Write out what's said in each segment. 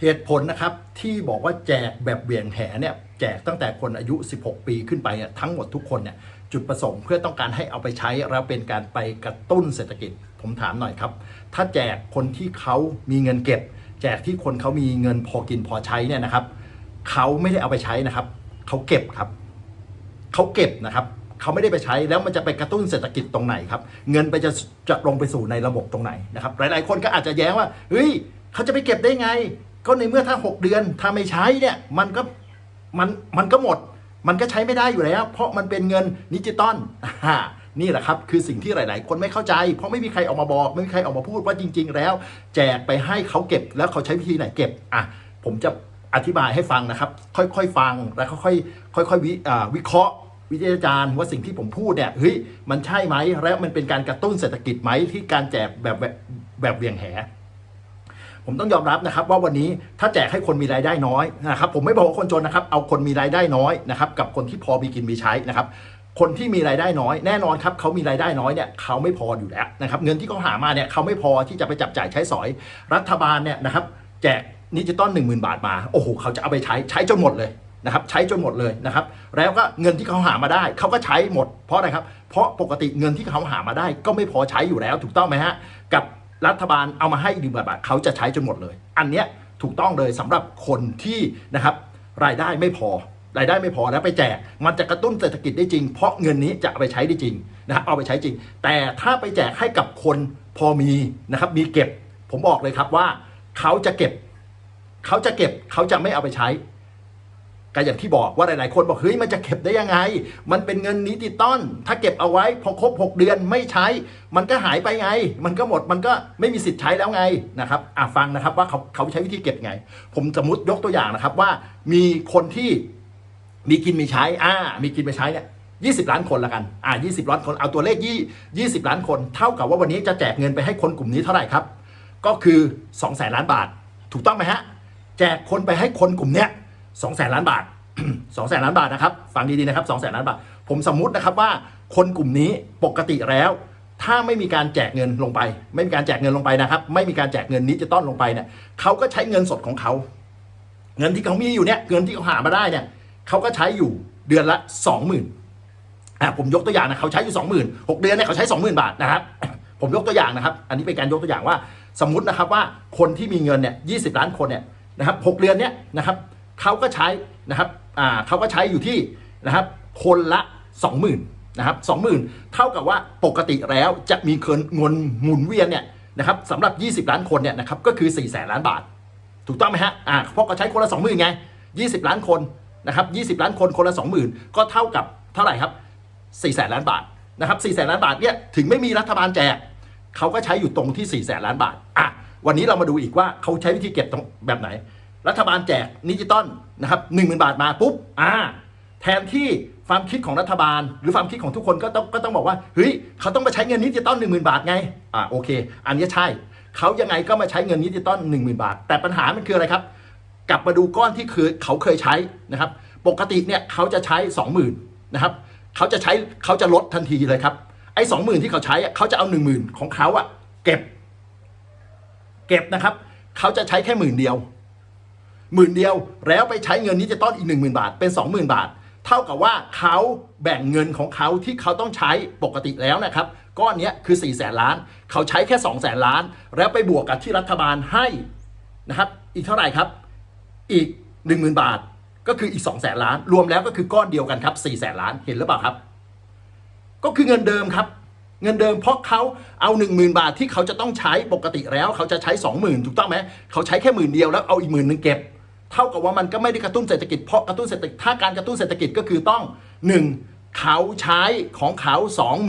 เหตุผลนะครับที่บอกว่าแจกแบบเบี่ยงแหเนี่ยแจกตั้งแต่คนอายุ 16 ปีขึ้นไปเนี่ยทั้งหมดทุกคนเนี่ยจุดประสงค์เพื่อต้องการให้เอาไปใช้แล้วเป็นการไปกระตุ้นเศรษฐกิจผมถามหน่อยครับ ถ้าแจกคนที่เขามีเงินเก็บ แจกที่คนเขามีเงินพอกินพอใช้เนี่ยนะครับเขาไม่ได้เอาไปใช้นะครับเขาเก็บครับเขาเก็บนะครับเขาไม่ได้ไปใช้แล้วมันจะไปกระตุ้นเศรษฐกิจตรงไหนครับ เงินไปจะจะลงไปสู่ในระบบตรงไหนนะครับ หลาย ๆ คนก็อาจจะแย้งว่าเฮ้ยเขาจะไปเก็บได้ไง ก็ในเมื่อถ้า 6 เดือนถ้าไม่ใช้เนี่ยมันก็มันมันก็หมด มันก็ใช้ไม่ได้อยู่แล้ว เพราะมันเป็นเงินดิจิตอลนี่แหละครับ คือสิ่งที่หลาย ๆ คนไม่เข้าใจ เพราะไม่มีใครออกมาบอก ไม่มีใครออกมาพูดว่าจริง ๆ แล้ว แจกไปให้เขาเก็บแล้วเขาใช้วิธีไหนเก็บอะผมจะอธิบายให้ฟังนะครับ ค่อย ๆ ฟังแล้วค่อยๆค่อยๆวิวิเคราะห์วิทยาจารย์ว่าสิ่งที่ผมพูดเนี่ยเฮ้ยมันใช่ไหมแล้วมันเป็นการกระตุ้นเศรษฐกิจไหมที่การแจกแบบแบบแบบเวียงแห ผมต้องยอมรับนะครับว่าวันนี้ถ้าแจกให้คนมีรายได้น้อยนะครับผมไม่บอกว่าคนจนนะครับเอาคนมีรายได้น้อยนะครับกับคนที่พอมีกินมีใช้นะครับคนที่มีรายได้น้อยแน่นอนครับเขามีรายได้น้อยเนี่ยเขาไม่พออยู่แล้วนะครับเงินที่เขาหามาเนี่ยเขาไม่พอที่จะไปจับจ่ายใช้สอย รัฐบาลเนี่ยนะครับแจกดิจิตอลหนึ่งหมื่นบาทมาโอ้โหเขาจะเอาไปใช้ใช้จนหมดเลยนะครับใช้จนหมดเลยนะครับแล้วก็เงินที่เขาหามาได้เขาก็ใช้หมดเพราะอะไรครับเพราะปกติเงินที่เขาหามาได้ก็ไม่พอใช้อยู่แล้วถูกต้องไหมฮะกับ รัฐบาลเอามาให้หนึ่งบาทเขาจะใช้จนหมดเลย อันเนี้ยถูกต้องเลยสำหรับคนที่นะครับรายได้ไม่พอรายได้ไม่พอแล้วไปแจก มันจะกระตุ้นเศรษฐกิจได้จริง เพราะเงินนี้จะเอาไปใช้ได้จริงนะครับเอาไปใช้จริง แต่ถ้าไปแจกให้กับคนพอมีนะครับมีเก็บ ผมบอกเลยครับว่า เขาจะเก็บ เขาจะเก็บเขาจะไม่เอาไปใช้ ก็อย่างที่บอกว่าหลายๆ คนบอกเฮ้ยมันจะเก็บได้ยังไง มันเป็นเงินนิติตอลถ้าเก็บเอาไว้พอครบ 6 เดือนไม่ใช้ มันก็หายไปไง มันก็หมดมันก็ไม่มีสิทธิ์ใช้แล้วไงนะครับอะฟังนะครับว่าเขาเขาใช้วิธีเก็บไง ผมสมมติยกตัวอย่างนะครับว่ามีคนที่มีกินมีใช้อ่ามีกินมีใช้เนี่ยยี่สิบล้านคนละกันอ่ายี่สิบล้านคนเอาตัวเลขยี่ยี่สิบล้านคน เท่ากับว่าวันนี้จะแจกเงินไปให้คนกลุ่มนี้เท่าไหร่ครับ ก็คือ2องแสนล้านบาท ถูกต้องไหมฮะ แจกคนไปให้คนกลุ่มเนี้ย สองแสนล้านบาทสองแสนล้านบาทนะครับฟังดีๆนะครับสองแสนล้านบาท ผมสมมุตินะครับว่าคนกลุ่มนี้ปกติแล้ว ถ้าไม่มีการแจกเงินลงไป ไม่มีการแจกเงินลงไปนะครับ ไม่มีการแจกเงินดิจิตอลลงไปเนี่ยเขาก็ใช้เงินสดของเขา เงินที่เขามีอยู่เนี่ยเงินที่เขาหามาได้เนี่ยเขาก็ใช้อยู่เดือนละสองหมื่นอะผมยกตัวอย่างนะเขาใช้อยู่สองหมื่นหกเดือนเนี่ยเขาใช้สองหมื่นบาทนะครับผมยกตัวอย่างนะครับ อันนี้เป็นการยกตัวอย่างว่า สมมุตินะครับว่าคนที่มีเงินเนี่ยยีล้านคนเนี่ยนะครับหกเดือนเนี่ยนะครับ เขาก็ใช้นะครับอ่าเขาก็ใช้อยู่ที่นะครับคนละสองหมื่นนะครับสองหมื่นเท่ากับว่าปกติแล้วจะมีเงินหมุนเวียนเนี่ยนะครับสำหรับ 20 ล้านคนเนี่ยนะครับก็คือ4ี่แสนล้านบาท ถูกต้องไหมฮะอ่าเพราะก็ใช้คนละสองหมื่นไงยี่สิบล้านคนนะครับยี่สิบล้านคนคนละสองหมื่นก็เท่ากับเท่าไหร่ครับสี่แสนล้านบาทนะครับสี่แสนล้านบาทเนี่ยถึงไม่มีรัฐบาลแจกเขาก็ใช้อยู่ตรงที่สี่แสนล้านบาทอะวันนี้เรามาดูอีกว่าเขาใช้วิธีเก็บตรงแบบไหน รัฐบาลแจกดิจิตอลนะครับหนึ่งหมื่นบาทมาปุ๊บอ่าแทนที่ความคิดของรัฐบาล หรือความคิดของทุกคนก็ต้องก็ต้องบอกว่าเฮ้ยเขาต้องมาใช้เงินดิจิตอลหนึ่งหมื่นบาทไงอ่าโอเค อันนี้ใช่เขายังไงก็มาใช้เงินดิจิตอลหนึ่งหมื่นบาท แต่ปัญหามันคืออะไรครับ กลับมาดูก้อนที่คือเขาเคยใช้นะครับ ปกติเนี่ยเขาจะใช้สองหมื่นนะครับเขาจะใช้เขาจะลดทันทีเลยครับไอ้สองหมื่นที่เขาใช้เขาจะเอาหนึ่งหมื่นของเขาอะเก็บ เก็บนะครับเขาจะใช้แค่หมื่นเดียว หมื่นเดียว แล้วไปใช้เงินดิจิตอลอีกหนึ่งหมื่นบาท เป็นสองหมื่นบาท เท่ากับว่าเขาแบ่งเงินของเขาที่เขาต้องใช้ปกติแล้วนะครับก้อนนี้คือ4ี่แสนล้าน เขาใช้แค่2องแสนล้าน แล้วไปบวกกับที่รัฐบาลให้นะครับอีกเท่าไหร่ครับ อีก 1 0,000 บาท ก็คืออีก 2 0 0แสนล้าน รวมแล้วก็คือก้อนเดียวกันครับ4 0 0แสนล้านเห็นหรือเปล่าครับ ก็คือเงินเดิมครับเงินเดิมเพราะเขาเอา 1 0,000 บาทที่เขาจะต้องใช้ปกติแล้ว เขาจะใช้ 20,000 ถูกต้องไหมเขาใช้แค่หมื่นเดียวแล้วเอาอีกหมื่นหนึ่งเก็บ เท่ากับว่ามันก็ไม่ได้กระตุ้นเศรษฐกิจเพราะกระตุ้นเศรษฐกิจถ้าการกระตุ้นเศรษฐกิจก็คือต้อง 1. เขาใช้ของเขา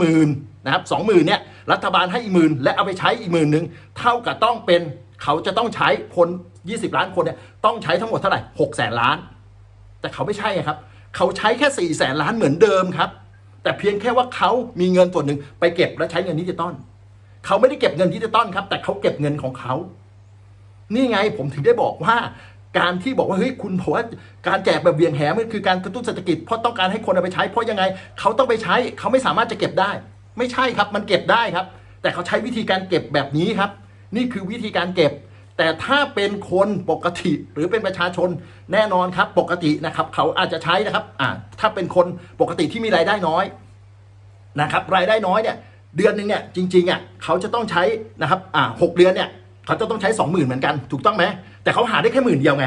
20,000นะครับ20,000เนี่ยรัฐบาลให้อีกหมื่นและเอาไปใช้อีกหมื่นหนึ่งเท่ากับต้องเป็นเขาจะต้องใช้คน 20 ล้านคนเนี่ยต้องใช้ทั้งหมดเท่าไหร่6แสนล้าน แต่เขาไม่ใช่ครับ เขาใช้แค่4ี่แสนล้านเหมือนเดิมครับ แต่เพียงแค่ว่าเขามีเงินส่วนหนึ่งไปเก็บและใช้เงินดิจิตอลเขาไม่ได้เก็บเงินดิจิตอลครับ แต่เขาเก็บเงินของเขา นี่ไงผมถึงได้บอกว่า การที่บอกว่าเฮ้ยคุณบอกว่าการแจกแบบเวียงแหมันคือการกระตุ้นเศรษฐกิจเพราะต้องการให้คนเอาไปใช้เพราะยังไงเขาต้องไปใช้เขาไม่สามารถจะเก็บได้ ไม่ใช่ครับมันเก็บได้ครับ แต่เขาใช้วิธีการเก็บแบบนี้ครับ นี่คือวิธีการเก็บ แต่ถ้าเป็นคนปกติหรือเป็นประชาชนแน่นอนครับ ปกตินะครับ เขาอาจจะใช้นะครับอ่าถ้าเป็นคนปกติที่มีรายได้น้อยนะครับ รายได้น้อยเนี่ยเดือนหนึ่งเนี่ยจริงๆอะเขาจะต้องใช้นะครับอ่าหกเดือนเนี่ย เขาจะต้องใช้สองหมื่นเหมือนกัน ถูกต้องไหมแต่เขาหาได้แค่หมื่นเดียวไง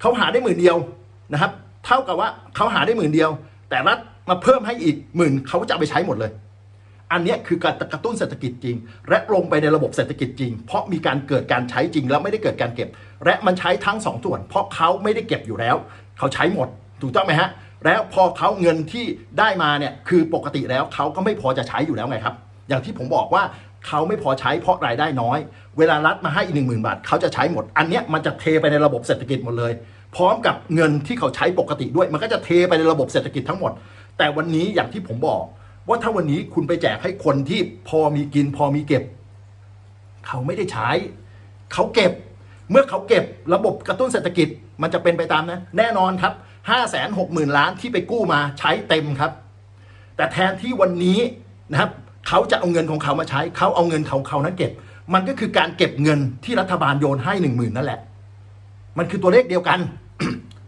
เขาหาได้หมื่นเดียวนะครับ เท่ากับว่าเขาหาได้หมื่นเดียว แต่รัฐมาเพิ่มให้อีกหมื่นเขาจะเอาไปใช้หมดเลย อันนี้คือการกระตุ้นเศรษฐกิจจริง และลงไปในระบบเศรษฐกิจจริง เพราะมีการเกิดการใช้จริง แล้วไม่ได้เกิดการเก็บ และมันใช้ทั้งสองส่วน เพราะเขาไม่ได้เก็บอยู่แล้ว เขาใช้หมด ถูกต้องไหมฮะแล้วพอเขาเงินที่ได้มาเนี่ยคือปกติแล้วเขาก็ไม่พอจะใช้อยู่แล้วไงครับ อย่างที่ผมบอกว่า เขาไม่พอใช้เพราะรายได้น้อย เวลารัฐมาให้อีกหนึ่งหมื่นบาทเขาจะใช้หมด อันเนี้ยมันจะเทไปในระบบเศรษฐกิจหมดเลย พร้อมกับเงินที่เขาใช้ปกติด้วย มันก็จะเทไปในระบบเศรษฐกิจทั้งหมด แต่วันนี้อย่างที่ผมบอก ว่าถ้าวันนี้คุณไปแจกให้คนที่พอมีกินพอมีเก็บ เขาไม่ได้ใช้ เขาเก็บ เมื่อเขาเก็บระบบกระตุ้นเศรษฐกิจมันจะเป็นไปตามนะแน่นอนครับ5 6 0 0 0 0ล้านที่ไปกู้มาใช้เต็มครับ แต่แทนที่วันนี้นะครับ เขาจะเอาเงินของเขามาใช้ เขาเอาเงินของเขานั้นเก็บ มันก็คือการเก็บเงินที่รัฐบาลโยนให้หนึ่งหมื่นนั่นแหละ มันคือตัวเลขเดียวกัน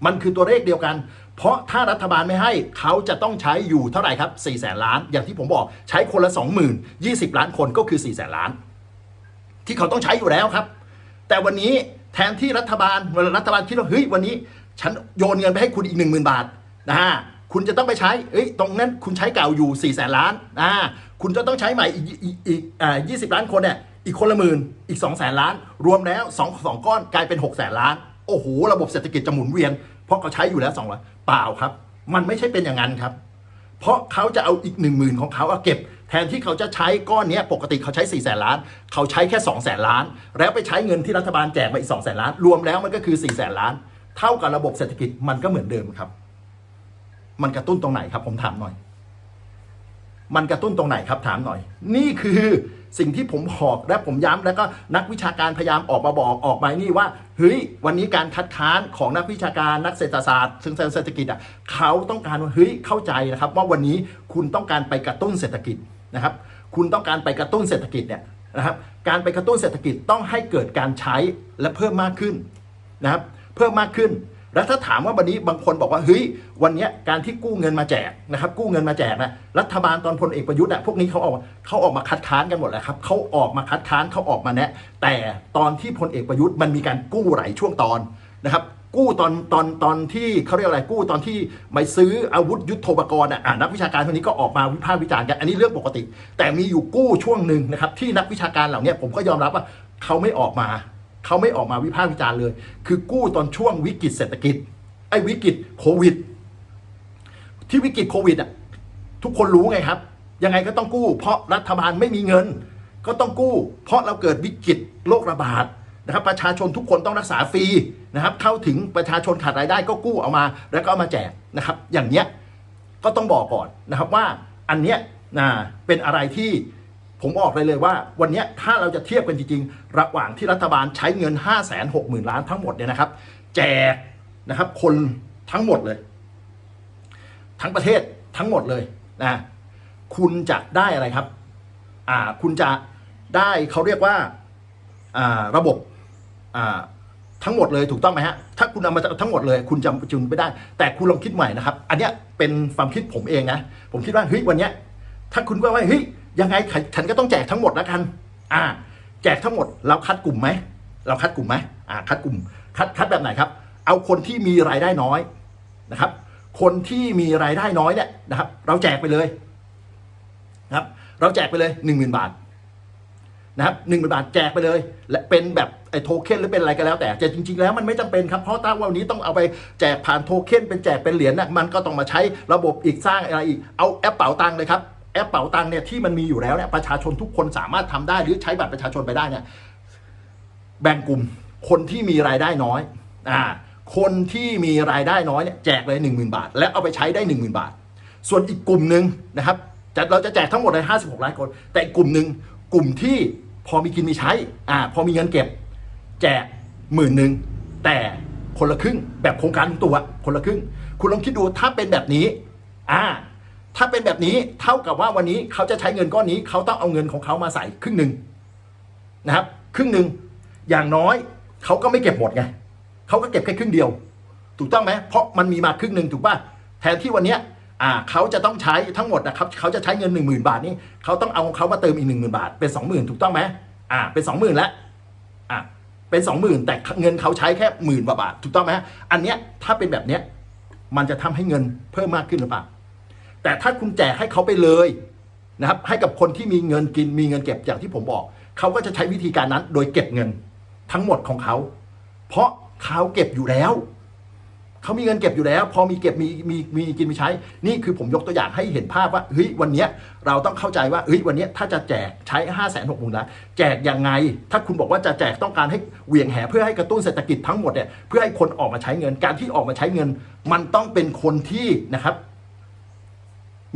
มันคือตัวเลขเดียวกัน เพราะถ้ารัฐบาลไม่ให้เขาจะต้องใช้อยู่เท่าไหร่ครับ4ี่แสนล้าน อย่างที่ผมบอกใช้คนละ 2 0 0 0 0 20 ล้านคนก็คือ4ี่แสนล้าน ที่เขาต้องใช้อยู่แล้วครับ แต่วันนี้แทนที่รัฐบาลเวลารัฐบาลคิดว่าเฮ้ยวันนี้ ฉันโยนเงินไปให้คุณอีก 1 0,000 บาทนะฮะ คุณจะต้องไปใช้เอ้ยตรงนั้นคุณใช้เก่าอยู่4ี่แสนล้านอ่าคุณจะต้องใช้ใหม่อีกอีกอีกอ่ายีล้านคนเนี่ยอีกคนละหมื่นอีก2 0 0แสนล้าน รวมแล้ว2 2ก้อนกลายเป็น6 0แสนล้าน โอ้โห ระบบเศรษฐกิจจะหมุนเวียน เพราะเขาใช้อยู่แล้ว2 0 0เปล่าครับ มันไม่ใช่เป็นอย่างนั้นครับ เพราะเขาจะเอาอีกหนึ่งหมื่นของเขาเอาเก็บ แทนที่เขาจะใช้ก้อนนี้ปกติเขาใช้4ี่แสนล้าน เขาใช้แค่2องแสนล้าน แล้วไปใช้เงินที่รัฐบาลแจกมาอีก2องแสนล้าน รวมแล้วมันก็คือ4ี่แสนล้าน เท่ากับระบบเศรษฐกิจมันก็เหมือนเดิมครับ มันกระตุ้นตรงไหนครับ ผมถามหน่อย มันกระตุ้นตรงไหนครับ ถามหน่อย นี่คือสิ่งที่ผมบอกและผมย้ำแล้วก็นักวิชาการพยายามออกมาบอกออกมานี่ว่าเฮ้ยวันนี้การคัดค้านของนักวิชาการนักเศรษฐศาสตร์ซึ่งเศรษฐกิจอะเขาต้องการว่าเฮ้ยเข้าใจนะครับ ว่าวันนี้คุณต้องการไปกระตุ้นเศรษฐกิจนะครับ คุณต้องการไปกระตุ้นเศรษฐกิจเนี่ยนะครับ การไปกระตุ้นเศรษฐกิจต้องให้เกิดการใช้และเพิ่มมากขึ้นนะครับ เพิ่มมากขึ้น แล้วถ้าถามว่าวันนี้บางคนบอกว่าเฮ้ยวันนี้การที่กู้เงินมาแจกนะครับ กู้เงินมาแจกนะรัฐบาลตอนพลเอกประยุทธ์อะพวกนี้เขาออกเขาออกมาคัดค้านกันหมดแล้วครับเขาออกมาคัดค้านเขาออกมาแนะแต่ตอนที่พลเอกประยุทธ์มันมีการกู้หลายช่วงตอนนะครับกู้ตอนตอนตอนที่เขาเรียกอะไรกู้ตอนที่ไปซื้ออาวุธยุทโธปกรณ์อะนักวิชาการคนนี้ก็ออกมาวิพากษ์วิจารณ์กันอันนี้เรื่องปกติ แต่มีอยู่กู้ช่วงหนึ่งนะครับที่นักวิชาการเหล่านี้ผมก็ยอมรับว่าเขาไม่ออกมา เขาไม่ออกมาวิพากษ์วิจารณ์เลย คือกู้ตอนช่วงวิกฤตเศรษฐกิจ ไอ้วิกฤตโควิด ที่วิกฤตโควิดอะทุกคนรู้ไงครับ ยังไงก็ต้องกู้ เพราะรัฐบาลไม่มีเงิน ก็ต้องกู้ เพราะเราเกิดวิกฤตโรคระบาดนะครับประชาชนทุกคนต้องรักษาฟรีนะครับ เข้าถึงประชาชนขาดรายได้ก็กู้เอามา แล้วก็เอามาแจกนะครับ อย่างเนี้ยก็ต้องบอกก่อนนะครับว่าอันเนี้ยนะเป็นอะไรที่ ผมบอกเลยเลยว่าวันนี้ถ้าเราจะเทียบกันจริงๆ ระหว่างที่รัฐบาลใช้เงิน 5 6 0 0 0 0 ล้านทั้งหมดเนี่ยนะครับ แจกนะครับคนทั้งหมดเลย ทั้งประเทศทั้งหมดเลยนะคุณจะได้อะไรครับอ่าคุณจะได้เขาเรียกว่าอ่าระบบอ่าทั้งหมดเลยถูกต้องไหมฮะ ถ้าคุณเอามาทั้งหมดเลย คุณจะจุนไม่ได้ แต่คุณลองคิดใหม่นะครับ อันเนี้ยเป็นความคิดผมเองนะ ผมคิดว่าเฮ้ยวันเนี้ยถ้าคุณว่าว่าเฮ้ย ยังไงฉันก็ต้องแจกทั้งหมดแล้วกัน อ่า แจกทั้งหมดเราคัดกลุ่มไหมเราคัดกลุ่มไหมอ่าคัดกลุ่มคัดคัดแบบไหนครับ เอาคนที่มีรายได้น้อยนะครับ คนที่มีรายได้น้อยเนี่ยนะครับ เราแจกไปเลยนะครับ เราแจกไปเลยหนึ่งหมื่นบาทนะครับหนึ่งหมื่นบาทแจกไปเลย และเป็นแบบไอ้โทเค็นหรือเป็นอะไรก็แล้วแต่แต่จริง ๆ แล้วมันไม่จำเป็นครับเพราะถ้าวันนี้ต้องเอาไปแจกผ่านโทเค็นเป็นแจกเป็นเหรียญนะมันก็ต้องมาใช้ระบบอีกสร้างอะไรอีกเอาแอปเป๋าตังค์เลยครับ ปเป๋าตังค์เนี่ยที่มันมีอยู่แล้วเนี่ยประชาชนทุกคนสามารถทำได้หรือใช้บัตรประชาชนไปได้เนี่ยแบ่งกลุ่มคนที่มีรายได้น้อยอ่าคนที่มีรายได้น้อยเนี่ยแจกเลย 1 0,000 บาท และเอาไปใช้ได้ 1 0,000 บาท ส่วนอีกกลุ่มหนึ่งนะครับจะเราจะแจกทั้งหมดเลย56 ล้านคน แต่อีกกลุ่มหนึ่งกลุ่มที่พอมีกินมีใช้อ่าพอมีเงินเก็บ แจกหมื่นหนึ่งแต่คนละครึ่งแบบโครงการตัวคนละครึ่ง คุณลองคิดดูถ้าเป็นแบบนี้อ่า ถ้าเป็นแบบนี้เท่ากับว่าวันนี้เขาจะใช้เงินก้อนนี้เขาต้องเอาเงินของเขามาใส่ครึ่งหนึ่งนะครับ ครึ่งหนึ่งอย่างน้อยเขาก็ไม่เก็บหมดไงเขาก็เก็บแค่ครึ่งเดียว ถูกต้องไหมเพราะมันมีมาครึ่งหนึ่งถูกป่ะแทนที่วันเนี้ยอ่าเขาจะต้องใช้ทั้งหมดนะครับเขาจะใช้เงิน 1 0,000 บาทนี่เขาต้องเอาของเขามาเติมอีก 1 0,000 บาท เป็น 20,000 ถูกต้องไหมอ่าเป็น 20,000แล้วอ่าเป็น 20,000 แต่เงินเขาใช้แค่หมื่นกว่าบาท ถูกต้องไหมอันเนี้ยถ้าเป็นแบบเนี้ยมันจะทำให้เงินเพิ่มมากขึ้นหรือเปล่า แต่ถ้าคุณแจกให้เขาไปเลยนะครับให้กับคนที่มีเงินกินมีเงินเก็บอย่างที่ผมบอก เขาก็จะใช้วิธีการนั้น โดยเก็บเงินทั้งหมดของเขา เพราะเขาเก็บอยู่แล้วเขามีเงินเก็บอยู่แล้ว พอมีเก็บมีมีมีกินมีใช้ นี่คือผมยกตัวอย่างให้เห็นภาพว่าเฮ้ยวันนี้เราต้องเข้าใจว่าเฮ้ยวันนี้ถ้าจะแจกใช้ห้าแสนหกหมื่นล้านแจกยังไง ถ้าคุณบอกว่าจะแจกต้องการให้เหวี่ยงแหเพื่อให้กระตุ้นเศรษฐกิจทั้งหมดเนี่ยเพื่อให้คนออกมาใช้เงินการที่ออกมาใช้เงิน มันต้องเป็นคนที่นะครับ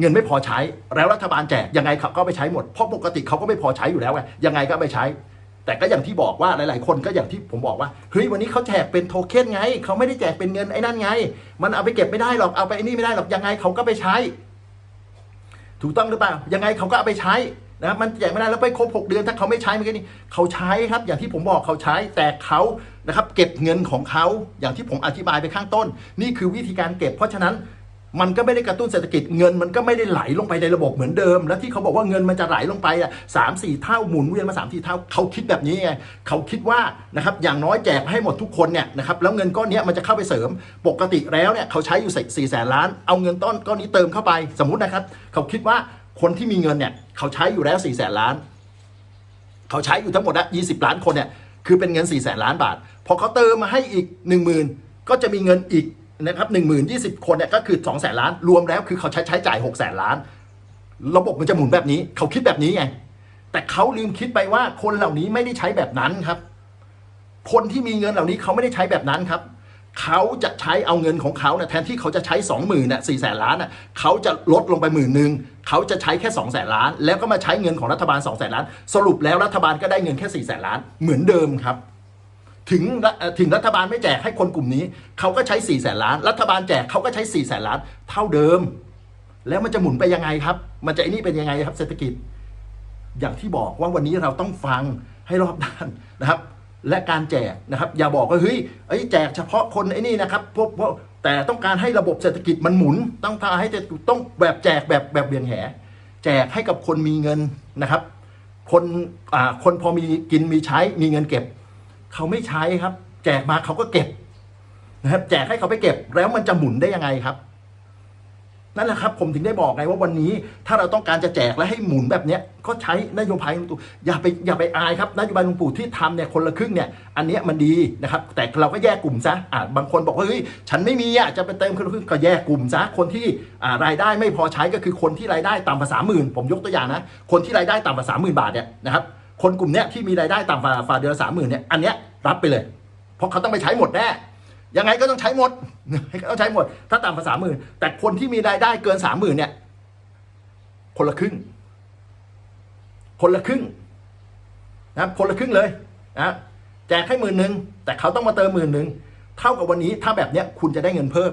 เงินไม่พอใช้ แล้วรัฐบาลแจกยังไงเขาก็ไปใช้หมดเพราะปกติเขาก็ไม่พอใช้อยู่แล้วไงยังไงก็ไปใช้ แต่ก็อย่างที่บอกว่าหลาย ๆ คนก็อย่างที่ผมบอกว่าเฮ้ยวันนี้เขาแจกเป็นโทเค็นไงเขาไม่ได้แจกเป็นเงินไอ้นั่นไง มันเอาไปเก็บไม่ได้หรอกเอาไปไอ้นี่ไม่ได้หรอกยังไงเขาก็ไปใช้ ถูกต้องหรือเปล่ายังไงเขาก็เอาไปใช้นะครับมันแจกไม่ได้แล้วไปครบหกเดือนถ้าเขาไม่ใช้เมื่อกี้นี้เขาใช้ครับ อย่างที่ผมบอกเขาใช้แต่เขานะครับ เก็บเงินของเขาอย่างที่ผมอธิบายไปข้างต้น นี่คือวิธีการเก็บ เพราะฉะนั้น มันก็ไม่ได้กระตุ้นเศรษฐกิจเงินมันก็ไม่ได้ไหลลงไปในระบบเหมือนเดิม แล้วที่เขาบอกว่าเงินมันจะไหลลงไปอะสามสี่เท่าหมุนเวียนมาสามสี่เท่าเขาคิดแบบนี้ไงเขาคิดว่านะครับอย่างน้อยแจกให้หมดทุกคนเนี่ยนะครับแล้วเงินก้อนนี้มันจะเข้าไปเสริมปกติแล้วเนี่ยเขาใช้อยู่สี่แสนล้าน เอาเงินต้นก้อนนี้เติมเข้าไปสมมุตินะครับ เขาคิดว่าคนที่มีเงินเนี่ยเขาใช้อยู่แล้วสี่แสนล้าน เขาใช้อยู่ทั้งหมดอะยี่สิบล้านคนเนี่ยคือเป็นเงิน4ี่แสนล้านบาทพอเขาเติมมาให้อีก1 0,000ก็จะมีเงินอีก นะครับหนึ่งหมื่นยี่สิบคนเนี่ยก็คือ2องแสนล้าน รวมแล้วคือเขาใช้ใช้จ่าย6กแสนล้าน ระบบมันจะหมุนแบบนี้ เขาคิดแบบนี้ไง แต่เขาลืมคิดไปว่าคนเหล่านี้ไม่ได้ใช้แบบนั้นครับ คนที่มีเงินเหล่านี้เขาไม่ได้ใช้แบบนั้นครับ เขาจะใช้เอาเงินของเขาเนี่ยแทนที่เขาจะใช้สองหมื่นน่ะสี่แสนล้านน่ะเขาจะลดลงไปหมื่นหนึ่งเขาจะใช้แค่สองแสนล้าน แล้วก็มาใช้เงินของรัฐบาลสองแสนล้าน สรุปแล้วรัฐบาลก็ได้เงินแค่สี่แสนล้านเหมือนเดิมครับ ถึงถึงรัฐบาลไม่แจกให้คนกลุ่มนี้ เขาก็ใช้4ี่แสนล้าน รัฐบาลแจกเขาก็ใช้4ี่แสนล้าน เท่าเดิม แล้วมันจะหมุนไปยังไงครับ มันจะไอ้นี่เป็นยังไงครับเศรษฐกิจ อย่างที่บอกว่าวันนี้เราต้องฟังให้รอบด้านนะครับ และการแจกนะครับ อย่าบอกว่าเฮ้ยไอ้แจกเฉพาะคนไอ้นี่นะครับพวกพวกแต่ต้องการให้ระบบเศรษฐกิจมันหมุน ต้องทาให้จะต้องแบบแจกแบบแบบเบียงแห แจกให้กับคนมีเงินนะครับ คนอ่าคนพอมีกินมีใช้มีเงินเก็บ เขาไม่ใช้ครับ แจกมาเขาก็เก็บนะครับ แจกให้เขาไปเก็บแล้วมันจะหมุนได้ยังไงครับนั่นแหละครับผมถึงได้บอกไงว่าวันนี้ถ้าเราต้องการจะแจกและให้หมุนแบบเนี้ยก็ใช้นโยบายลุงตู่อย่าไปอย่าไปอายครับนโยบายลุงตู่ที่ทำเนี่ยคนละครึ่งเนี่ยอันเนี้ยมันดีนะครับ แต่เราก็แยกกลุ่มซะอ่าบางคนบอกว่าเฮ้ยฉันไม่มีอะจะไปเติมคนละครึ่งก็แยกกลุ่มซะคนที่อ่ารายได้ไม่พอใช้ก็คือคนที่รายได้ต่ำกว่าสามหมื่นผมยกตัวอย่างนะคนที่รายได้ต่ำกว่าสามหมื่นบาทเนี่ยนะครับ คนกลุ่มเนี้ยที่มีรายได้ต่ำกว่าฝ่าเดือนสามหมื่นเนี่ยอันเนี้ยรับไปเลย เพราะเขาต้องไปใช้หมดแน่ยังไงก็ต้องใช้หมดต้องใช้หมด ถ้าต่ำกว่าสามหมื่นแต่คนที่มีรายได้เกินสามหมื่นเนี่ย คนละครึ่ง คนละครึ่งนะครับคนละครึ่งเลยนะแจกให้หมื่นหนึ่งแต่เขาต้องมาเติมหมื่นหนึ่งเท่ากับวันนี้ถ้าแบบเนี้ยคุณจะได้เงินเพิ่ม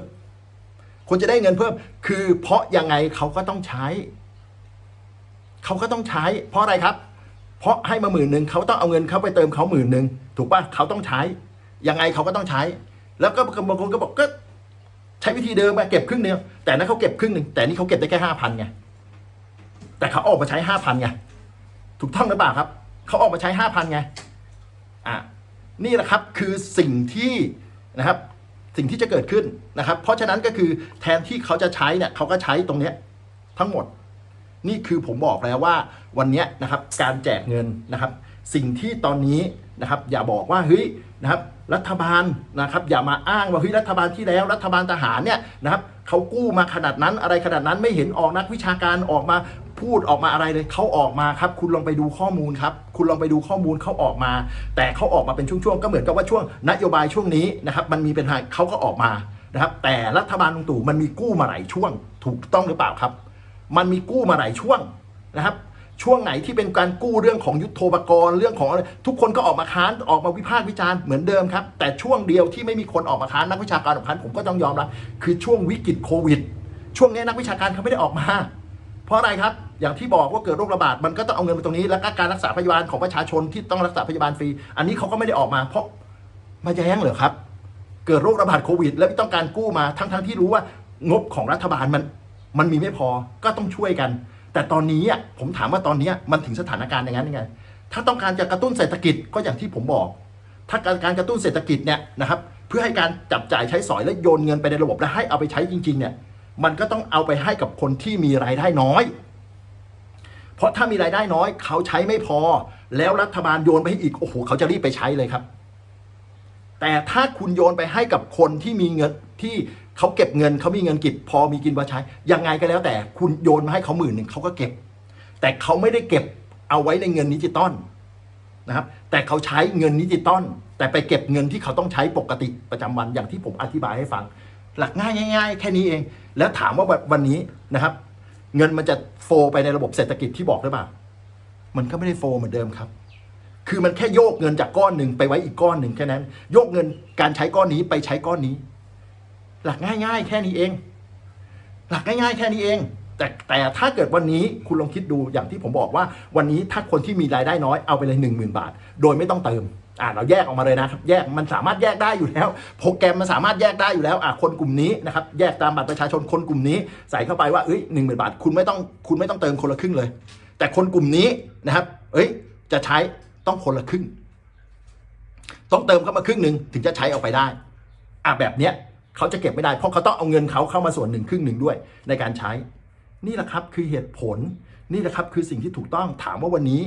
คุณจะได้เงินเพิ่ม คือเพราะยังไงเขาก็ต้องใช้ เขาก็ต้องใช้ เพราะอะไรครับ เพราะให้มาหมื่นหนึ่งเขาต้องเอาเงินเขาไปเติมเขาหมื่นหนึ่งถูกป่ะเขาต้องใช้ ยังไงเขาก็ต้องใช้ แล้วก็บางคนก็บอกก็ใช้วิธีเดิมมาเก็บครึ่งเดียวแต่นั้นเขาเก็บครึ่งหนึ่งแต่นี่เขาเก็บได้แค่ห้าพันไงแต่เขาออกมาใช้ห้าพันไงถูกต้องหรือเปล่าครับเขาออกมาใช้ห้าพันไงอะนี่แหละครับคือสิ่งที่นะครับสิ่งที่จะเกิดขึ้นนะครับ เพราะฉะนั้นก็คือแทนที่เขาจะใช้เนี่ยเขาก็ใช้ตรงเนี้ยทั้งหมด นี่คือผมบอกแล้วว่าวันนี้นะครับการแจกเงินนะครับ สิ่งที่ตอนนี้นะครับอย่าบอกว่าเฮ้ยนะครับรัฐบาลนะครับอย่ามาอ้างว่าเฮ้ยรัฐบาลที่แล้ว รัฐบาลทหารเนี่ยนะครับเขากู้มาขนาดนั้นอะไรขนาดนั้นไม่เห็นออกนักวิชาการออกมาพูดออกมาอะไรเลยเขาออกมาครับ คุณลองไปดูข้อมูลครับ คุณลองไปดูข้อมูลเขาออกมา แต่เขาออกมาเป็นช่วงๆก็เหมือนกับว่าช่วงนโยบายช่วงนี้นะครับ มันมีเป็นไงเขาก็ออกมานะครับ แต่รัฐบาลลุงตู่มันมีกู้มาหลายช่วงถูกต้องหรือเปล่าครับ มันมีกู้มาหลายช่วงนะครับ ช่วงไหนที่เป็นการกู้เรื่องของยุทโธปกรณ์เรื่องของอะไรทุกคนก็ออกมาค้านออกมาวิพากษ์วิจารณ์เหมือนเดิมครับ แต่ช่วงเดียวที่ไม่มีคนออกมาค้านนักวิชาการออกมาค้านผมก็ต้องยอมรับคือช่วงวิกฤตโควิด ช่วงนี้นักวิชาการเขาไม่ได้ออกมา เพราะอะไรครับอย่างที่บอกว่าเกิดโรคระบาดมันก็ต้องเอาเงินไปตรงนี้ แล้วก็การรักษาพยาบาลของประชาชนที่ต้องรักษาพยาบาลฟรี อันนี้เขาก็ไม่ได้ออกมา เพราะมาแย้งเหรอครับ เกิดโรคระบาดโควิด แล้วต้องการกู้มาทั้งทั้งที่รู้ว่างบของรัฐบาลมัน มันมีไม่พอก็ต้องช่วยกัน แต่ตอนนี้อะผมถามว่าตอนนี้มันถึงสถานการณ์อย่างนั้นยังไง ถ้าต้องการจะกระตุ้นเศรษฐกิจก็อย่างที่ผมบอก ถ้าการกระตุ้นเศรษฐกิจเนี่ยนะครับเพื่อให้การจับจ่ายใช้สอยและโยนเงินไปในระบบและให้เอาไปใช้จริงๆเนี่ยมันก็ต้องเอาไปให้กับคนที่มีรายได้น้อย เพราะถ้ามีรายได้น้อย เขาใช้ไม่พอ แล้วรัฐบาลโยนไปให้อีกโอ้โหเขาจะรีบไปใช้เลยครับ แต่ถ้าคุณโยนไปให้กับคนที่มีเงินที่ เขาเก็บเงินเขามีเงินกิบพอมีกินพอใช้ ยังไงก็แล้วแต่คุณโยนมาให้เขาหมื่นหนึ่งเขาก็เก็บ แต่เขาไม่ได้เก็บเอาไว้ในเงินดิจิตอลนะครับแต่เขาใช้เงินดิจิตอลแต่ไปเก็บเงินที่เขาต้องใช้ปกติประจำวันอย่างที่ผมอธิบายให้ฟัง หลักง่ายง่ายๆ แค่นี้เอง แล้วถามว่าวันนี้นะครับ เงินมันจะโฟไปในระบบเศรษฐกิจที่บอกหรือเปล่ามันก็ไม่ได้โฟเหมือนเดิมครับ คือมันแค่โยกเงินจากก้อนหนึ่งไปไว้อีกก้อนหนึ่งแค่นั้น โยกเงินการใช้ก้อนนี้ไปใช้ก้อนนี้ หลักง่ายๆ แค่นี้เอง หลักง่ายๆ แค่นี้เอง แต่แต่ถ้าเกิดวันนี้คุณลองคิดดูอย่างที่ผมบอกว่า วันนี้ถ้าคนที่มีรายได้น้อยเอาไปเลยหนึ่งหมื่นบาท โดยไม่ต้องเติมอ่าเราแยกออกมาเลยนะครับแยกมันสามารถแยกได้อยู่แล้ว โปรแกรมมันสามารถแยกได้อยู่แล้วอ่าคนกลุ่มนี้นะครับแยกตามบัตรประชาชนคนกลุ่มนี้ ใส่เข้าไปว่าเอ้ยหนึ่งหมื่นบาทคุณไม่ต้องคุณไม่ต้องเติมคนละครึ่งเลย แต่คนกลุ่มนี้นะครับ เอ้ย จะใช้ต้องคนละครึ่ง ต้องเติมเข้ามาครึ่งหนึ่งถึงจะใช้เอาไปได้อะแบบเนี้ย เขาจะเก็บไม่ได้เพราะเขาต้องเอาเงินเขาเข้ามาส่วนหนึ่งครึ่งหนึ่งด้วยในการใช้ นี่แหละครับคือเหตุผลนี่แหละครับคือสิ่งที่ถูกต้องถามว่าวันนี้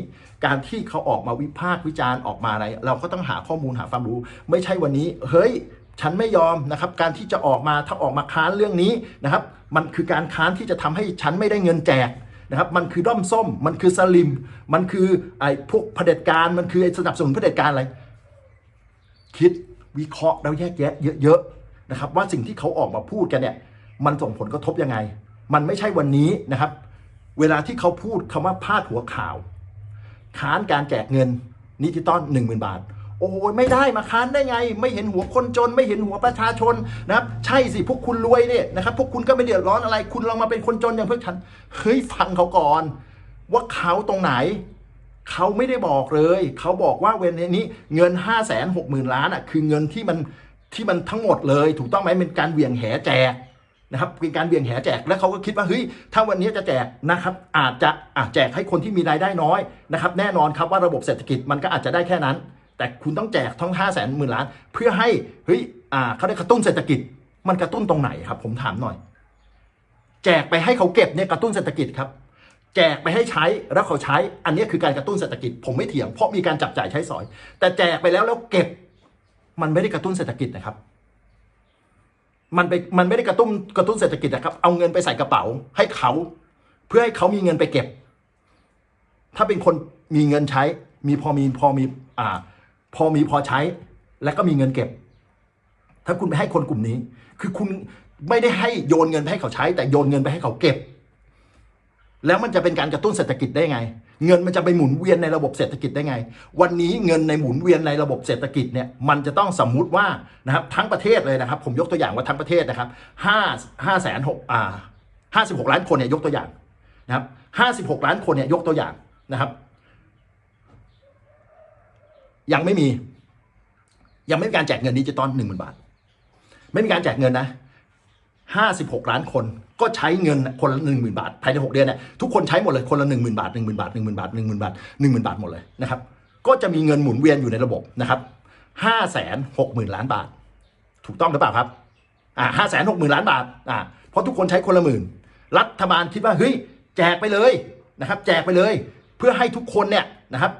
การที่เขาออกมาวิพากษ์วิจารณ์ออกมาอะไร เราก็ต้องหาข้อมูลหาความรู้ ไม่ใช่วันนี้ เฮ้ย ฉันไม่ยอมนะครับ การที่จะออกมาถ้าออกมาค้านเรื่องนี้นะครับ มันคือการค้านที่จะทำให้ฉันไม่ได้เงินแจกนะครับมันคือด้อมส้ม มันคือสลิม มันคือไอ้พวกเผด็จการมันคือไอ้สนับสนุนเผด็จการอะไร คิดวิเคราะห์แล้วแยกแยะเยอะๆ นะครับว่าสิ่งที่เขาออกมาพูดกันเนี่ยมันส่งผลกระทบยังไง มันไม่ใช่วันนี้นะครับ เวลาที่เขาพูดคำว่าพาดหัวข่าว ค้านการแจกเงินนิจิตอลหนึ่งหมื่นบาท โอ้ยไม่ได้มาค้านได้ไง ไม่เห็นหัวคนจน ไม่เห็นหัวประชาชนนะครับ ใช่สิพวกคุณรวยเนี่ยนะครับพวกคุณก็ไม่เดือดร้อนอะไร คุณลองมาเป็นคนจนอย่างพวกฉันเฮ้ยฟังเขาก่อน ว่าเขาตรงไหนเขาไม่ได้บอกเลย เขาบอกว่าเวนนี้เงิน 5 6 0 0 0 0 ล้านอะคือเงินที่มัน ที่มันทั้งหมดเลย ถูกต้องไหมเป็นการเวี่ยงแหแจกนะครับเป็นการเหวี่ยงแหแจกแล้วเขาก็คิดว่าเฮ้ยถ้าวันนี้จะแจกนะครับอาจจะอาจแจกให้คนที่มีรายได้น้อยนะครับแน่นอนครับว่าระบบเศรษฐกิจมันก็อาจจะได้แค่นั้น แต่คุณต้องแจกทั้ง5 0 0 0 0 0หมื่นล้าน เพื่อให้เฮ้ยอ่าเขาได้กระตุ้นเศรษฐกิจ มันกระตุ้นตรงไหนครับ ผมถามหน่อย แจกไปให้เขาเก็บเนี่ยกระตุ้นเศรษฐกิจครับแจกไปให้ใช้แล้วเขาใช้อันนี้คือการกระตุ้นเศรษฐกิจ ผมไม่เถียงเพราะมีการจับจ่ายใช้สอย แต่แจกไปแล้วแล้วเก็บ มันไม่ได้กระตุ้นเศรษฐกิจนะครับ มันไปมันไม่ได้กระตุ้นกระตุ้นเศรษฐกิจนะครับ เอาเงินไปใส่กระเป๋าให้เขา เพื่อให้เขามีเงินไปเก็บ ถ้าเป็นคนมีเงินใช้ มีพอมีพอมีอ่า พอมีพอใช้ และก็มีเงินเก็บ ถ้าคุณไปให้คนกลุ่มนี้ คือคุณไม่ได้ให้โยนเงินไปให้เขาใช้ แต่โยนเงินไปให้เขาเก็บ แล้วมันจะเป็นการกระตุ้นเศรษฐกิจได้ไง เงินมันจะไปหมุนเวียนในระบบเศรษฐกิจได้ไง วันนี้เงินในหมุนเวียนในระบบเศรษฐกิจเนี่ยมันจะต้องสมมุติว่านะครับทั้งประเทศเลยนะครับ ผมยกตัวอย่างว่าทั้งประเทศนะครับห้าห้าแสนหกอ่าห้าสิบหกล้านคนเนี่ยยกตัวอย่างนะครับห้าสิบหกล้านคนเนี่ยยกตัวอย่างนะครับ ยังไม่มี ยังไม่มีการแจกเงินดิจิตอลหนึ่งหมื่นบาท ไม่มีการแจกเงินนะ 56 ล้านคนก็ใช้เงินคนละ1 0,000บาทภายใน 6 เดือนเนี่ยทุกคนใช้หมดเลยคนละ1 0,000 บาท 1 0,000 บาท 1 0,000 บาท 1 0,000 บาท 1 0,000 บาทหมดเลยนะครับก็จะมีเงินหมุนเวียนอยู่ในระบบนะครับ5 6 0 0 0 0ล้านบาท ถูกต้องหรือเปล่าครับอ่า5 6 0 0 0 0ล้านบาทอ่าเพราะทุกคนใช้คนละหมื่น รัฐบาลคิดว่าเฮ้ยแจกไปเลยนะครับ แจกไปเลย เพื่อให้ทุกคนเนี่ยนะครับ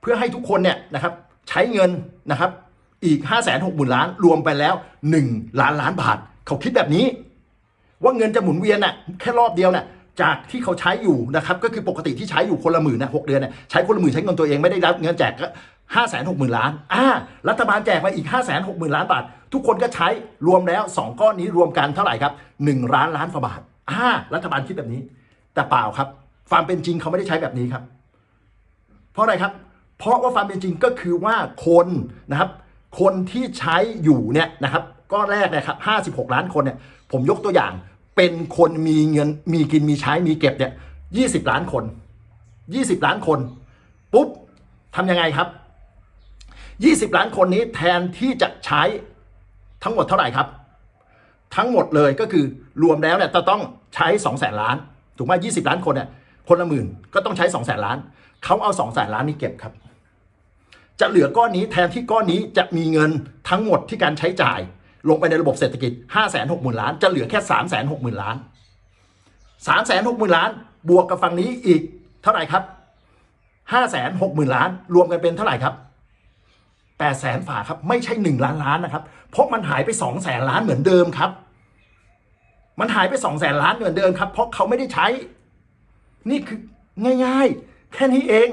เพื่อให้ทุกคนเนี่ยนะครับ ใช้เงินนะครับ อีก5 6 0 0 0 0ล้านรวมไปแล้ว1ล้านล้านบาท เขาคิดแบบนี้ ว่าเงินจะหมุนเวียนน่ะแค่รอบเดียวน่ะจากที่เขาใช้อยู่นะครับก็คือปกติที่ใช้อยู่คนละหมื่นนะหกเดือนน่ะใช้คนละหมื่นใช้เงินตัวเองไม่ได้รับเงินแจกก็ห้าแสนหกหมื่นล้านอ่ารัฐบาลแจกมาอีกห้าแสนหกหมื่นล้านบาท ทุกคนก็ใช้รวมแล้วสองก้อนนี้รวมกันเท่าไหร่ครับหนึ่งล้านล้านกว่าบาทอ่ารัฐบาลคิดแบบนี้ แต่เปล่าครับความเป็นจริงเขาไม่ได้ใช้แบบนี้ครับ เพราะอะไรครับ เพราะว่าความเป็นจริงก็คือว่าคนนะครับ คนที่ใช้อยู่เนี่ยนะครับ ก้อนแรกนะครับ 56 ล้านคนเนี่ย ผมยกตัวอย่าง เป็นคนมีเงิน มีกิน มีใช้ มีเก็บเนี่ย20 ล้านคน 20 ล้านคน ปุ๊บทำยังไงครับ 20 ล้านคนนี้แทนที่จะใช้ทั้งหมดเท่าไหร่ครับ ทั้งหมดเลยก็คือรวมแล้วเนี่ยจะต้องใช้ 2 0 0แสนล้าน ถูกไหม20 ล้านคนเนี่ย คนละหมื่นก็ต้องใช้ 2 0 0แสนล้าน เขาเอา 2 0 0แสนล้านนี้เก็บครับ จะเหลือก้อนนี้แทนที่ก้อนนี้จะมีเงินทั้งหมดที่การใช้จ่าย ลงไปในระบบเศรษฐกิจ 5 6 0 0 0 0 ล้าน จะเหลือแค่ 3 6 0 0 0 0 ล้าน 3 6 0 0 0 0 ล้าน บวกกับฝั่งนี้อีกเท่าไหร่ครับ 5 6 0 0 0 0 ล้าน รวมกันเป็นเท่าไหร่ครับ8แสนฝาครับ ไม่ใช่ 1 ล้านล้านนะครับ เพราะมันหายไป2แสนล้านเหมือนเดิมครับ มันหายไป2แสนล้านเหมือนเดิมครับ เพราะเขาไม่ได้ใช้ นี่คือง่าย ๆ แค่นี้เอง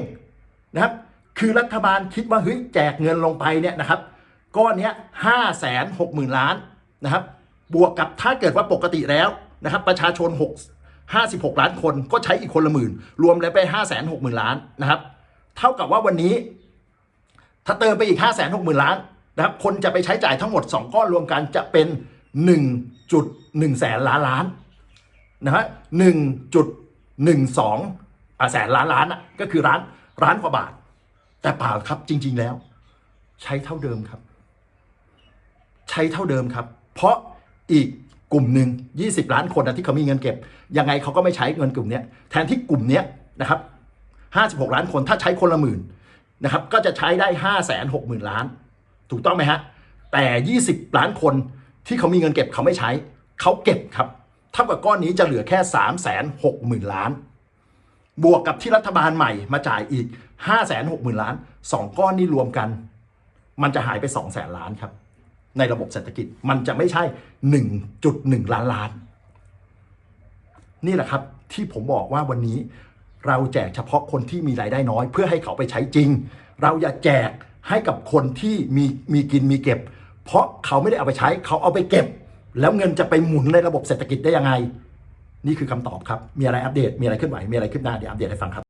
นะครับ คือรัฐบาลคิดว่าเฮ้ยแจกเงินลงไปเนี่ยนะครับ ก้อนนี้ห้าแสนหกหมื่นล้านนะครับ บวกกับถ้าเกิดว่าปกติแล้วนะครับ ประชาชน 6 56 ล้านคนก็ใช้อีกคนละหมื่น รวมแล้วไป 5 6 0 0 0 0 ล้านนะครับ เท่ากับว่าวันนี้ ถ้าเติมไปอีก 5 6 0 0 0 0 ล้านนะครับ คนจะไปใช้จ่ายทั้งหมด 2 ก้อนรวมกันจะเป็น 1.1 แสนล้านล้านนะฮะ1.12อะแสนล้านล้านอะก็คือร้านร้านกว่าบาท แต่เปล่าครับจริง ๆแล้ว ใช้เท่าเดิมครับ ใช้เท่าเดิมครับ เพราะอีกกลุ่มหนึ่ง20 ล้านคนนะที่เขามีเงินเก็บ ยังไงเขาก็ไม่ใช้เงินกลุ่มนี้แทนที่กลุ่มนี้นะครับ56 ล้านคนถ้าใช้คนละหมื่นนะครับก็จะใช้ได้5 6 0 0 0 0 ล้าน ถูกต้องไหมฮะแต่ 20 ล้านคนที่เขามีเงินเก็บเขาไม่ใช้เขาเก็บครับเท่ากับก้อนนี้จะเหลือแค่3 6 0 0 0 0 ล้าน บวกกับที่รัฐบาลใหม่มาจ่ายอีก 5 6 0 0 0 0 ล้าน 2 ก้อนนี้รวมกัน มันจะหายไป 2 0 0แสนล้านครับ ในระบบเศรษฐกิจมันจะไม่ใช่ 1.1 ล้านล้าน นี่แหละครับที่ผมบอกว่าวันนี้เราแจกเฉพาะคนที่มีรายได้น้อย เพื่อให้เขาไปใช้จริง เราอย่าแจกให้กับคนที่มีมีกินมีเก็บ เพราะเขาไม่ได้เอาไปใช้เขาเอาไปเก็บ แล้วเงินจะไปหมุนในระบบเศรษฐกิจได้ยังไง นี่คือคำตอบครับ มีอะไรอัปเดตมีอะไรขึ้นไหวมีอะไรขึ้นหน้าเดี๋ยวอัปเดตให้ฟังครับ